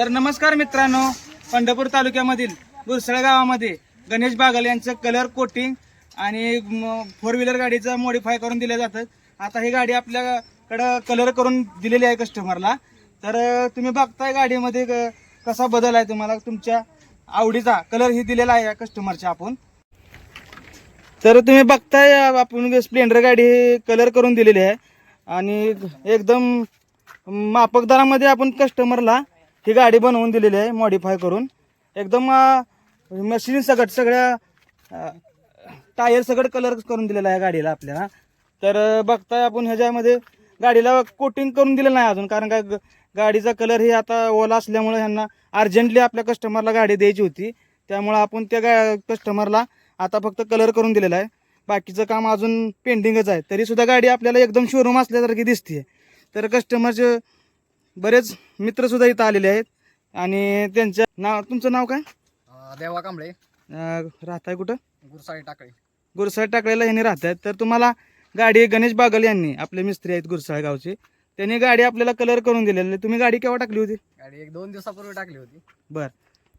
तर नमस्कार मित्रांनो पंढरपूर तालुक्यामधील गुरसळ गावामध्ये गणेश बागल यांचं कलर कोटिंग आणि फोर व्हीलर गाडीचं मॉडिफाय करून दिलं जातं. आता ही गाडी आपल्याकडं कलर करून दिलेली आहे कस्टमरला तर तुम्ही बघताय गाडीमध्ये क- कसा बदल आहे तुम्हाला? तुमच्या आवडीचा कलर ही दिलेला आहे कस्टमरच्या आपण. तर तुम्ही बघताय आपण स्प्लेंडर गाडी कलर करून दिलेली आहे. आणि एकदम मापक दरामध्ये आपण कस्टमरला ही गाडी बनवून दिलेली आहे मॉडीफाय करून. एकदम मशीन सगट सगळ्या टायर सगळं कलर करून दिलेला आहे गाडीला आपल्याला. तर बघताय आपण ह्याच्यामध्ये गाडीला कोटिंग करून दिलेलं नाही अजून कारण काय ग- गाडीचा कलर हे आता ओला असल्यामुळे ह्यांना अर्जंटली आपल्या कस्टमरला गाडी द्यायची होती. त्यामुळं आपण त्या गा कस्टमरला आता फक्त कलर करून दिलेला आहे. बाकीचं काम अजून पेंडिंगच आहे. तरीसुद्धा गाडी आपल्याला एकदम शोरूम असल्यासारखी दिसते तर कस्टमरचे बरेच मित्र सुद्धा इथं आलेले आहेत. आणि त्यांच्या नाव तुमचं नाव काय? देवा कांबळे. राहताय कुठं? गुरसाळी टाकळी. गुरसाळ टाकलेला ह्यांनी राहतात तर तुम्हाला गाडी गणेश बागल यांनी आपले मिस्त्री आहेत गुरसाळ गावचे त्यांनी गाडी आपल्याला कलर करून दिलेली. तुम्ही गाडी केव्हा टाकली होती? गाडी एक दोन दिवसापूर्वी टाकली होती. बर.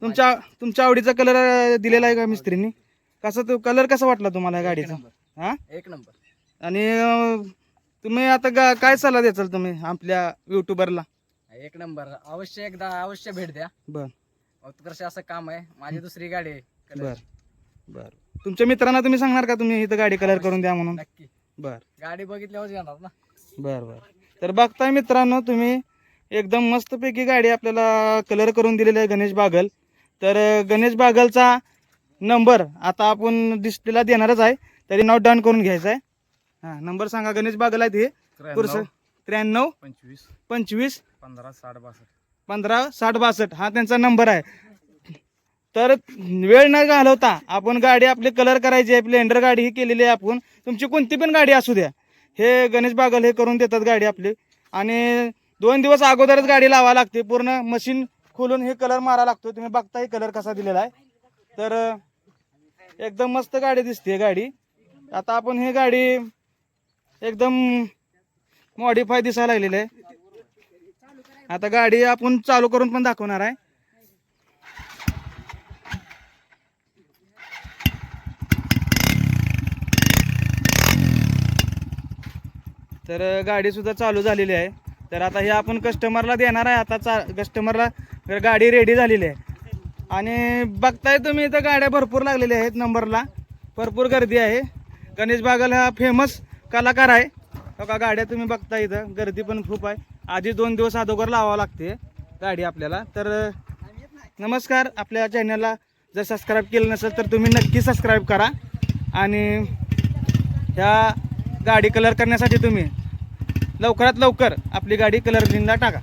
तुमच्या तुमच्या आवडीचा कलर दिलेला आहे का मिस्त्रींनी? कसा तो कलर कसा वाटला तुम्हाला गाडीचा? हा? एक नंबर. आणि तुम्ही आता गा काय सल्ला द्याल तुम्ही आपल्या युट्यूबरला एक नंबर. अवश्य एकदा अवश्य भेट द्या. बर. उत्कर्ष असं काम आहे. माझी दुसरी गाडी आहे बर कलरची. बर. तुमच्या मित्रांना तुम्ही सांगणार का? तुम्ही इथं गाडी कलर करून द्या म्हणून? नक्की. बर. गाडी बघितल्यावर येणार ना. बर बर. तर बघताय मित्रांनो तुम्ही एकदम मस्तपैकी गाडी आपल्याला कलर करून दिलेली आहे गणेश बागल. तर अं, गणेश बागलचा नंबर आता आपण डिस्प्लेला देणारच आहे. तरी नोट डाऊन करून घ्यायचा आहे. हां नंबर सांगा. गणेश बागल आहे ते पुरुष त्र्याण्णव. पंचवीस. पंचवीस. पंधरा साठ बासष्ट. पंधरा साठ बासष्ट. हा त्यांचा नंबर आहे. तर वेळ न घालवता आपण गाडी आपली कलर करायची आहे. स्प्लेंडर गाडी ही केलेली आहे आपण. तुमची कोणती पण गाडी असू द्या. हे गणेश बागल हे करून देतात गाडी आपली. आणि दोन दिवस अगोदरच गाडी लावा लागते. पूर्ण मशीन खोलून हे कलर मारा लागतो. तुम्ही बघताही कलर कसा दिलेला आहे. तर एकदम मस्त गाडी दिसते गाडी. आता आपण ही गाडी एकदम मॉडीफाय दिसायला लागलेली आहे. आता गाडी आपण चालू करून पण दाखवणार आहे. तर गाडी सुद्धा चालू झालेली आहे. तर आता हे आपण कस्टमरला देणार आहे. आता चा कस्टमरला गाडी रेडी झालेली आहे. आणि बघताय तुम्ही इथं गाड्या भरपूर लागलेल्या आहेत नंबरला. भरपूर गर्दी आहे. गणेश बागल हा फेमस कलाकार आहे. बघा का गाड्या तुम्ही बघता इथं. गर्दी पण खूप आहे. आधी दोन दिवस अगोदर लावावं लागते गाडी आपल्याला. तर नमस्कार आपल्या चॅनलला जर सबस्क्राईब केलं नसेल तर तुम्ही नक्की सबस्क्राईब करा. आणि ह्या गाडी कलर करण्यासाठी तुम्ही लवकरात लवकर आपली गाडी कलरिंगला टाका.